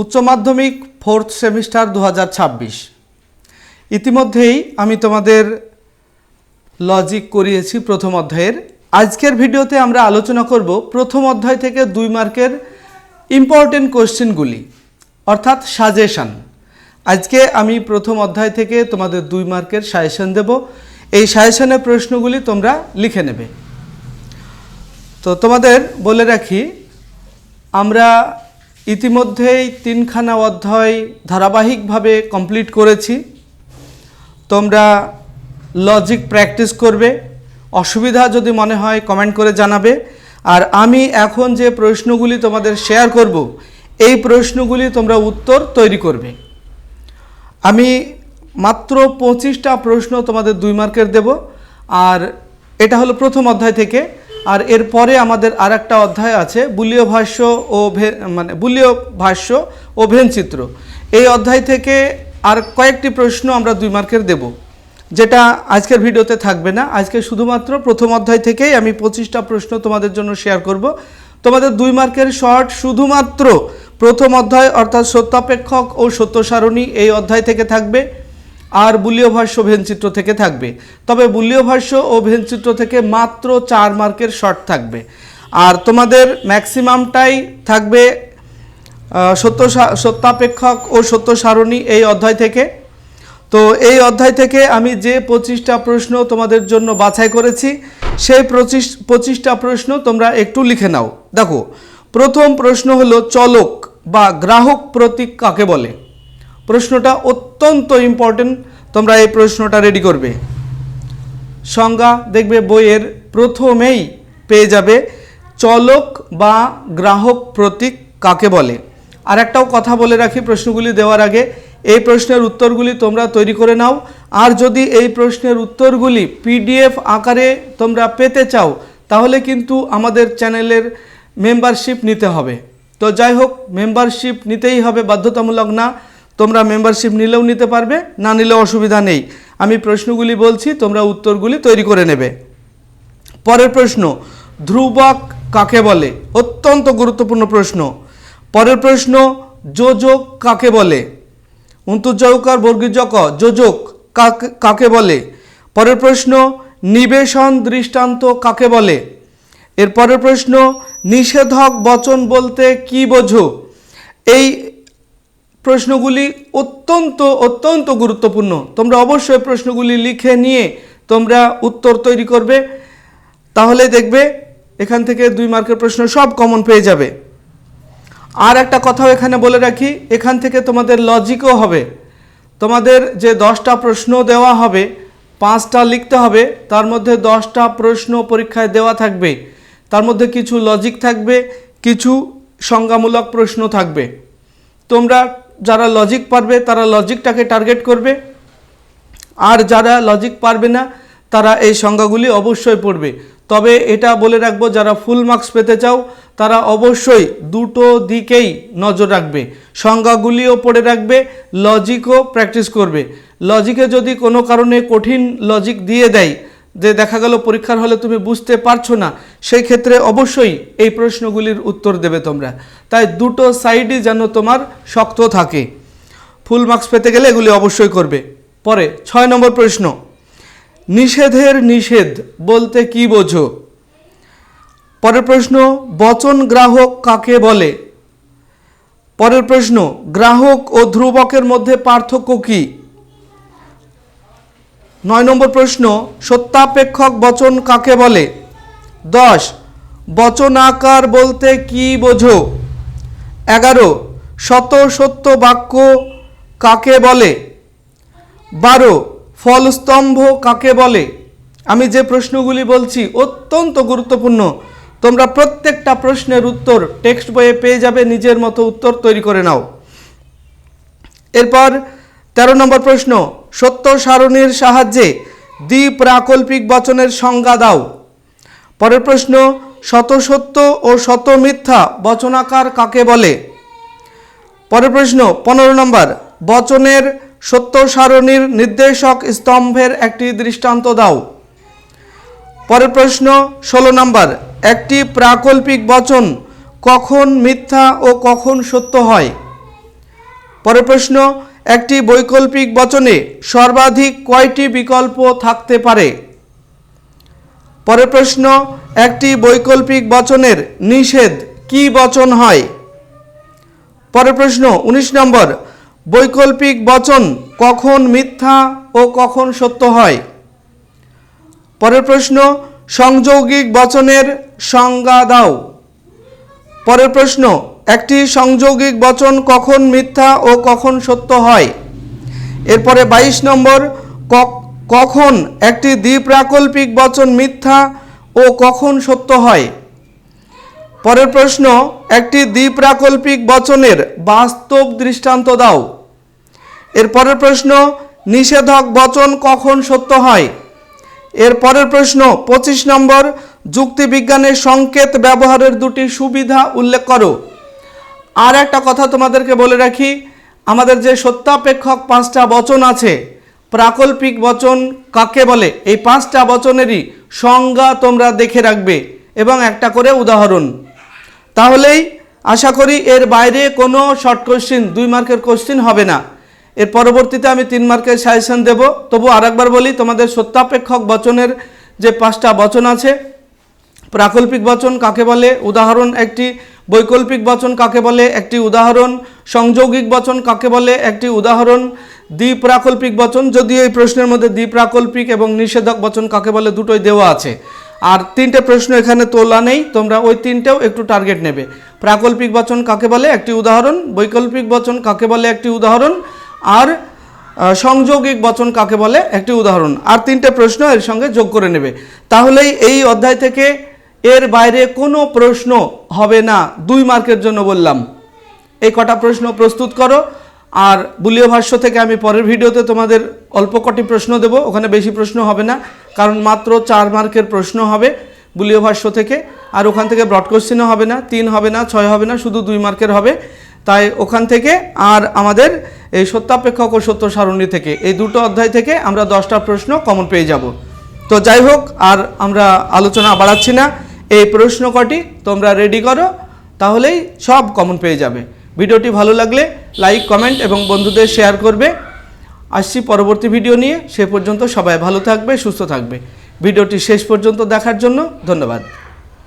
উচ্চ মাধ্যমিক fourth semester দু হাজার ছাব্বিশ। ইতিমধ্যেই আমি তোমাদের লজিক করিয়েছি প্রথম অধ্যায়ের। আজকের ভিডিওতে আমরা আলোচনা করব প্রথম অধ্যায় থেকে দুই মার্কের ইম্পর্টেন্ট কোশ্চেনগুলি, অর্থাৎ সাজেশান আজকে আমি প্রথম অধ্যায় থেকে তোমাদের দুই মার্কের সাজেশন দেব। এই সাজেশনের প্রশ্নগুলি তোমরা লিখে নেবে। তো তোমাদের বলে রাখি, আমরা ইতিমধ্যেই তিনখানা অধ্যায় ধারাবাহিকভাবে কমপ্লিট করেছি। তোমরা লজিক প্র্যাকটিস করবে। অসুবিধা যদি মনে হয় কমেন্ট করে জানাবে। আর আমি এখন যে প্রশ্নগুলি তোমাদের শেয়ার করব, এই প্রশ্নগুলি তোমরা উত্তর তৈরি করবে। আমি মাত্র পঁচিশটা প্রশ্ন তোমাদের দুই মার্কের দেব। আর এটা হলো প্রথম অধ্যায় থেকে। আর এরপরে আমাদের আর একটা অধ্যায় আছে, বুলীয় ভাষ্য ও মানে বুলীয় ভাষ্য ও ভেনচিত্র এই অধ্যায় থেকে আর কয়েকটি প্রশ্ন আমরা দুই মার্কের দেব, যেটা আজকের ভিডিওতে থাকবে না। আজকে শুধুমাত্র প্রথম অধ্যায় থেকেই আমি পঁচিশটা প্রশ্ন তোমাদের জন্য শেয়ার করব। তোমাদের দুই মার্কের শর্ট শুধুমাত্র প্রথম অধ্যায় অর্থাৎ সত্যাপেক্ষক ও সত্য সারণী এই অধ্যায় থেকে থাকবে। আর বুলীয় ভাষ্য ভেনচিত্র থেকে থাকবে। তবে বুলীয় ভাষ্য ও ভেনচিত্র থেকে মাত্র চার মার্কের শর্ট থাকবে। আর তোমাদের ম্যাক্সিমামটাই থাকবে সত্য সত্যাপেক্ষক ও সত্য সারণী এই অধ্যায় থেকে। তো এই অধ্যায় থেকে আমি যে পঁচিশটা প্রশ্ন তোমাদের জন্য বাছাই করেছি, সেই পঁচিশ, পঁচিশটা প্রশ্ন তোমরা একটু লিখে নাও। দেখো, প্রথম প্রশ্ন হলো চলক বা গ্রাহক প্রতীক কাকে বলে? প্রশ্নটা অত্যন্ত ইম্পর্টেন্ট তোমরা এই প্রশ্নটা রেডি করবে। সংজ্ঞা দেখবে বইয়ের প্রথমেই পেয়ে যাবে, চলক বা গ্রাহক প্রতীক কাকে বলে? আর একটাও কথা বলে রাখি প্রশ্নগুলি দেওয়ার আগে, এই প্রশ্নের উত্তরগুলি তোমরা তৈরি করে নাও। আর যদি এই প্রশ্নের উত্তরগুলি পিডিএফ আকারে তোমরা পেতে চাও, তাহলে কিন্তু আমাদের চ্যানেলের মেম্বারশিপ নিতে হবে। তো যাই হোক মেম্বারশিপ নিতেই হবে, বাধ্যতামূলক না। তোমরা মেম্বারশিপ নিলেও নিতে পারবে, না নিলেও অসুবিধা নেই। আমি প্রশ্নগুলি বলছি, তোমরা উত্তরগুলি তৈরি করে নেবে। পরের প্রশ্ন, ধ্রুবক কাকে বলে? অত্যন্ত গুরুত্বপূর্ণ প্রশ্ন। পরের প্রশ্ন, যোজক কাকে বলে? অন্তর্জয়কার বর্গীজক, যোজক কাকে কাকে বলে? পরের প্রশ্ন, নিবেশন দৃষ্টান্ত কাকে বলে? এর পরের প্রশ্ন, নিষেধক বচন বলতে কি বোঝো? এই প্রশ্নগুলি অত্যন্ত অত্যন্ত গুরুত্বপূর্ণ। তোমরা অবশ্যই প্রশ্নগুলি লিখে নিয়ে তোমরা উত্তর তৈরি করবে। তাহলে দেখবে এখান থেকে দুই মার্কের প্রশ্ন সব কমন পেয়ে যাবে। আর একটা কথাও এখানে বলে রাখি, এখান থেকে তোমাদের লজিকও হবে। তোমাদের যে দশটা প্রশ্ন দেওয়া হবে, পাঁচটা লিখতে হবে, তার মধ্যে দশটা প্রশ্ন পরীক্ষায় দেওয়া থাকবে। তার মধ্যে কিছু লজিক থাকবে, কিছু সংজ্ঞামূলক প্রশ্ন থাকবে। তোমরা যারা লজিক পারবে, তারা লজিকটাকে টার্গেট করবে। আর যারা লজিক পারবে না, তারা এই সংজ্ঞাগুলি অবশ্যই পড়বে। তবে এটা বলে রাখব, যারা ফুল মার্কস পেতে চাও, তারা অবশ্যই দুটো দিকেই নজর রাখবে। সংজ্ঞাগুলিও পড়ে রাখবে লজিকও প্র্যাকটিস করবে। লজিকে যদি কোনো কারণে কঠিন লজিক দিয়ে দেয় যে দেখা গেল পরীক্ষার হলে তুমি বুঝতে পারছ না, সেই ক্ষেত্রে অবশ্যই এই প্রশ্নগুলির উত্তর দেবে তোমরা। তাই দুটো সাইডই যেন তোমার শক্ত থাকে। ফুল মার্কস পেতে গেলে এগুলি অবশ্যই করবে। পরে ছয় নম্বর প্রশ্ন। নিষেধের নিষেধ বলতে কি বোঝো? পরের প্রশ্ন, বচন গ্রাহক কাকে বলে? পরের প্রশ্ন, গ্রাহক ও ধ্রুবকের মধ্যে পার্থক্য কি? নয় নম্বর প্রশ্ন, সত্যাপেক্ষক বচন কাকে বলে? দশ, বচনাকার বলতে কি বোঝো? এগারো, শত সত্য বাক্য কাকে বলে? বারো, ফলস্তম্ভ কাকে বলে? আমি যে প্রশ্নগুলি বলছি অত্যন্ত গুরুত্বপূর্ণ। তোমরা প্রত্যেকটা প্রশ্নের উত্তর টেক্সট বইয়ে পেয়ে যাবে, নিজের মতো উত্তর তৈরি করে নাও। এরপর তেরো নম্বর প্রশ্ন সত্য সারণীর সাহায্যে দ্বিপ্রাকল্পিক বচনের সংজ্ঞা দাও। পরের প্রশ্ন, শত সত্য ও শত মিথ্যা বচনাকার কাকে বলে? পরের প্রশ্ন, পনেরো নম্বর, বচনের সত্য সারণীর নির্দেশক স্তম্ভের একটি দৃষ্টান্ত দাও। পরের প্রশ্ন, ষোলো নম্বর, একটি প্রাকল্পিক বচন কখন মিথ্যা ও কখন সত্য হয়? পরের প্রশ্ন একটি বৈকল্পিক বচনে সর্বাধিক কয়টি বিকল্প থাকতে পারে? পরের প্রশ্ন, একটি বৈকল্পিক বচনের নিষেধ কি বচন হয়? পরের প্রশ্ন ১৯ নম্বর, বৈকল্পিক বচন কখন মিথ্যা ও কখন সত্য হয়? পরের প্রশ্ন, সংযৌগিক বচনের সংজ্ঞা দাও। পরের প্রশ্ন একটি সংযৌগিক বচন কখন মিথ্যা ও কখন সত্য হয়? এরপরে ২২ নম্বর কখন একটি দ্বিপ্রাকল্পিক বচন মিথ্যা ও কখন সত্য হয়? পরের প্রশ্ন, একটি দ্বিপ্রাকল্পিক বচনের বাস্তব দৃষ্টান্ত দাও। এর পরের প্রশ্ন, নিষেধক বচন কখন সত্য হয়? এর পরের প্রশ্ন, পঁচিশ নম্বর, যুক্তিবিজ্ঞানের সংকেত ব্যবহারের দুটি সুবিধা উল্লেখ করো। আর একটা কথা তোমাদেরকে বলে রাখি, আমাদের যে সত্যাপেক্ষক পাঁচটা বচন আছে, প্রাকল্পিক বচন কাকে বলে? এই পাঁচটা বচনেরই সংজ্ঞা তোমরা দেখে রাখবে এবং একটা করে উদাহরণ। তাহলেই আশা করি এর বাইরে কোনো শর্ট কোশ্চিন দুই মার্কের কোশ্চিন হবে না। এর পরবর্তীতে আমি তিন মার্কের সাজেশন দেব। তবু আরেকবার বলি, তোমাদের সত্যাপেক্ষক বচনের যে পাঁচটা বচন আছে, প্রাকল্পিক বচন কাকে বলে? উদাহরণ একটি বৈকল্পিক বচন কাকে বলে? একটি উদাহরণ। সংযৌগিক বচন কাকে বলে? একটি উদাহরণ। দ্বিপ্রাকল্পিক বচন, যদিও এই প্রশ্নের মধ্যে দ্বিপ্রাকল্পিক এবং নিষেধক বচন কাকে বলে দুটোই দেওয়া আছে। আর তিনটে প্রশ্ন এখানে তোলা নেই, তোমরা ওই তিনটেও একটু টার্গেট নেবে। প্রাকল্পিক বচন কাকে বলে? একটি উদাহরণ। বৈকল্পিক বচন কাকে বলে? একটি উদাহরণ। আর সংযোগিক বচন কাকে বলে? একটি উদাহরণ। আর তিনটে প্রশ্ন এর সঙ্গে যোগ করে নেবে। তাহলেই এই অধ্যায় থেকে এর বাইরে কোনো প্রশ্ন হবে না, দুই মার্কের জন্য বললাম। এই কটা প্রশ্ন প্রস্তুত করো, আর বুলীয় ভাষ্য থেকে আমি পরের ভিডিওতে তোমাদের অল্প কটি প্রশ্ন দেব, ওখানে বেশি প্রশ্ন হবে না, কারণ মাত্র চার মার্কের প্রশ্ন হবে বুলীয় ভাষ্য থেকে, আর ওখান থেকে ব্রড কোশ্চেনও হবে না, তিন হবে না, ছয় হবে না, শুধু দুই মার্কের হবে। তাই ওখান থেকে আর আমাদের এই সত্যাপেক্ষক ও সত্য সারণী থেকে, এই দুটো অধ্যায় থেকে আমরা দশটা প্রশ্ন কমন পেয়ে যাব। তো যাই হোক, আর আমরা আলোচনা বাড়াচ্ছি না। এই প্রশ্ন কটি তোমরা রেডি করো, তাহলেই সব কমন পেয়ে যাবে। ভিডিওটি ভালো লাগলে লাইক কমেন্ট এবং বন্ধুদের শেয়ার করবে। আসছি পরবর্তী ভিডিও নিয়ে। সে পর্যন্ত সবাই ভালো থাকবে, সুস্থ থাকবে। ভিডিওটি শেষ পর্যন্ত দেখার জন্য ধন্যবাদ।